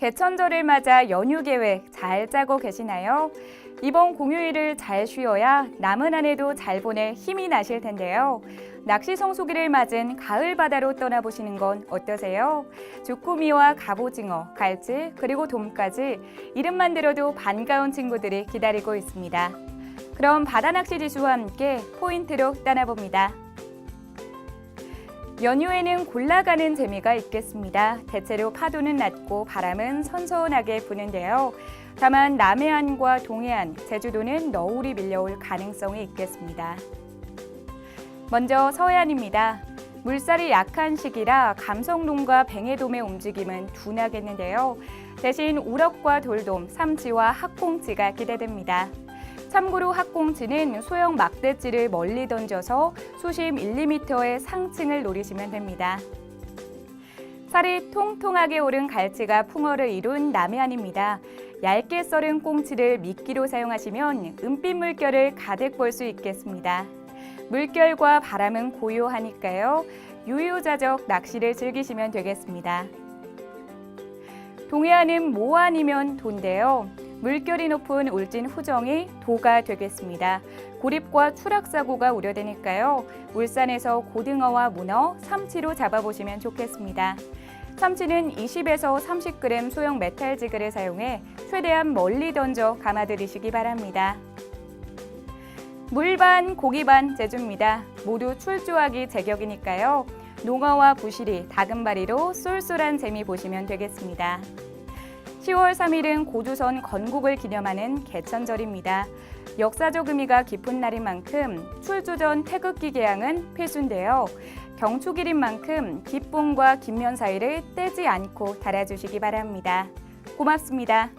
개천절을 맞아 연휴 계획 잘 짜고 계시나요? 이번 공휴일을 잘 쉬어야 남은 한 해도 잘 보낼 힘이 나실 텐데요. 낚시 성수기를 맞은 가을 바다로 떠나보시는 건 어떠세요? 주꾸미와 갑오징어, 갈치, 그리고 돔까지 이름만 들어도 반가운 친구들이 기다리고 있습니다. 그럼 바다 낚시 지수와 함께 포인트로 떠나봅니다. 연휴에는 골라가는 재미가 있겠습니다. 대체로 파도는 낮고 바람은 선선하게 부는데요. 다만 남해안과 동해안, 제주도는 너울이 밀려올 가능성이 있겠습니다. 먼저 서해안입니다. 물살이 약한 시기라 감성돔과 뱅에돔의 움직임은 둔하겠는데요. 대신 우럭과 돌돔, 삼치와 학꽁치가 기대됩니다. 참고로 학꽁치는 소형 막대찌를 멀리 던져서 수심 1, 2m의 상층을 노리시면 됩니다. 살이 통통하게 오른 갈치가 풍어를 이룬 남해안입니다. 얇게 썰은 꽁치를 미끼로 사용하시면 은빛 물결을 가득 볼 수 있겠습니다. 물결과 바람은 고요하니까요. 유유자적 낚시를 즐기시면 되겠습니다. 동해안은 모 아니면 도인데요. 물결이 높은 울진 후정이 도가 되겠습니다. 고립과 추락 사고가 우려되니까요. 울산에서 고등어와 문어, 삼치로 잡아보시면 좋겠습니다. 참치는 20에서 30g 소형 메탈 지그를 사용해 최대한 멀리 던져 감아들이시기 바랍니다. 물 반, 고기 반 제주입니다. 모두 출조하기 제격이니까요. 농어와 부시리, 다금바리로 쏠쏠한 재미 보시면 되겠습니다. 10월 3일은 고조선 건국을 기념하는 개천절입니다. 역사적 의미가 깊은 날인 만큼 출조 전 태극기 개양은 필수인데요. 경축일인 만큼 기쁨과 긴면 사이를 떼지 않고 달아주시기 바랍니다. 고맙습니다.